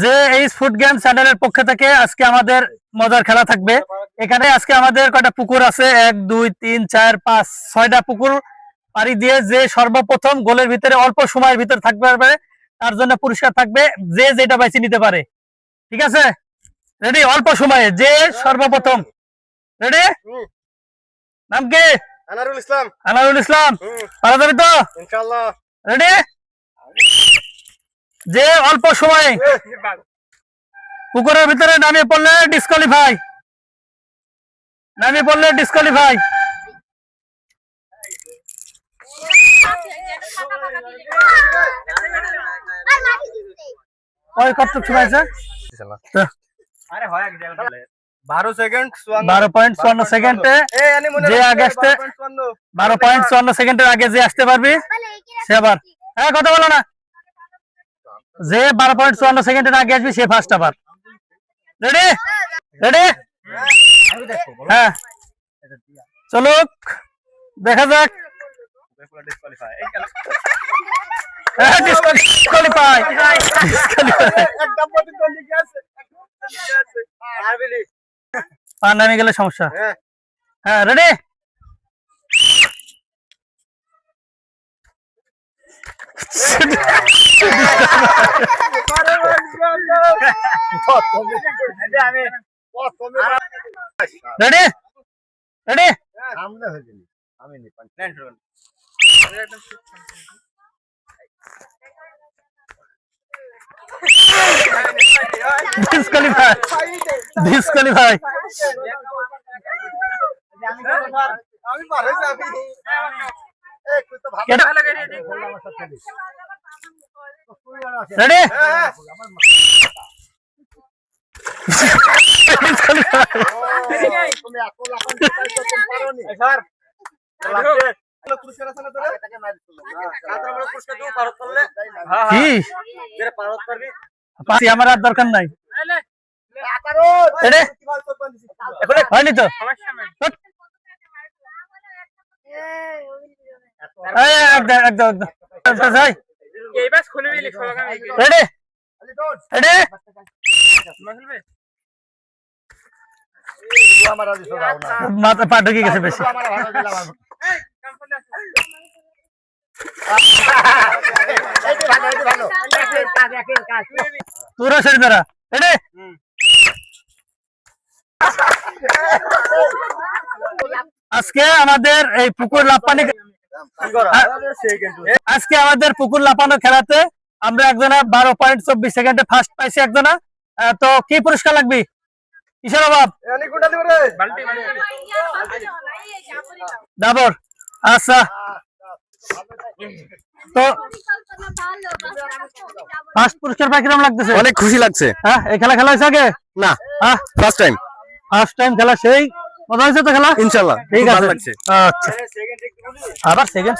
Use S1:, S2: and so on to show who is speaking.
S1: যে এই food game চ্যানেলের পক্ষ থেকে আজকে আমাদের মজার খেলা থাকবে। এখানে আজকে আমাদের কয়টা পুকুর আছে? এক দুই তিন চার পাঁচ ছয়টা পুকুর পাড়ি দিয়ে যে সর্বপ্রথম গোলের ভিতরে অল্প সময়ের ভিতরে থাকতে পারবে তার জন্য পুরস্কার থাকবে যে যেটা বেছে নিতে পারে। ঠিক আছে? রেডি অল্প সময়ে যে সর্বপ্রথম। রেডি নাম কি?
S2: আনারুল ইসলাম।
S1: আনারুল ইসলাম পারা যাবে তো?
S2: ইনশাআল্লাহ।
S1: রেডি যে অল্প সময়ে পুকুরের ভিতরে নামিয়ে পড়লে ডিসকোয়ালিফাই নামিয়ে পড়লে ডিসকোয়ালিফাই ওই কতটুকু সময় আছে
S2: বারো সেকেন্ড
S1: বারো পয়েন্ট চুয়ান্ন সেকেন্ডে যে আগে আসতে- বারো পয়েন্ট চুয়ান্ন। সেকেন্ডের আগে যে আসতে পারবি সে আবার হ্যাঁ কথা বলো না। যে বারো পয়েন্ট চুয়ান্ন সেকেন্ডের আগে আসবি সে ফার্স্ট আবার। রেডি রেডি হ্যাঁ। চলুক দেখা যাক। ডিসকোয়ালিফাই পা নামে গেলে সমস্যা।
S2: হ্যাঁ।
S1: রেডি রেডি রেডি
S2: আমি
S1: ডিসকোয়ালিফাই রেডি
S2: করবি
S1: পাচ্ছি আমার আর দরকার নাই। হয়নি তো হট। এই, একদম একদম একদম যাই রেডি
S2: আলি ডোজ
S1: রেডি
S2: আমার আজ দাও না
S1: মাথা পা ঢুকে গেছে বেশি
S2: আমার ভালো দিলাম
S1: আজকে আমাদের এই পুকুর লাপানি আজকে আমাদের পুকুর লাপানো খেলাতে আমরা একজনা বারো পয়েন্ট চব্বিশ সেকেন্ডে ফার্স্ট পাইছি একজনা। তো কি পুরস্কার লাগবে? কিসের অভাব? ডাবর। আচ্ছা। তো ফার্স্ট পুরস্কার পাই কিরম লাগতেছে?
S3: অনেক খুশি লাগছে।
S1: হ্যাঁ এই খেলা খেলা হয়েছে আগে?
S3: না
S1: হ্যাঁ।
S3: ফার্স্ট টাইম
S1: ফার্স্ট টাইম খেলা সেই। মজা হয়েছে তো খেলা?
S3: ইনশাল্লাহ
S1: ঠিক আছে। আচ্ছা। আবার সেকেন্ড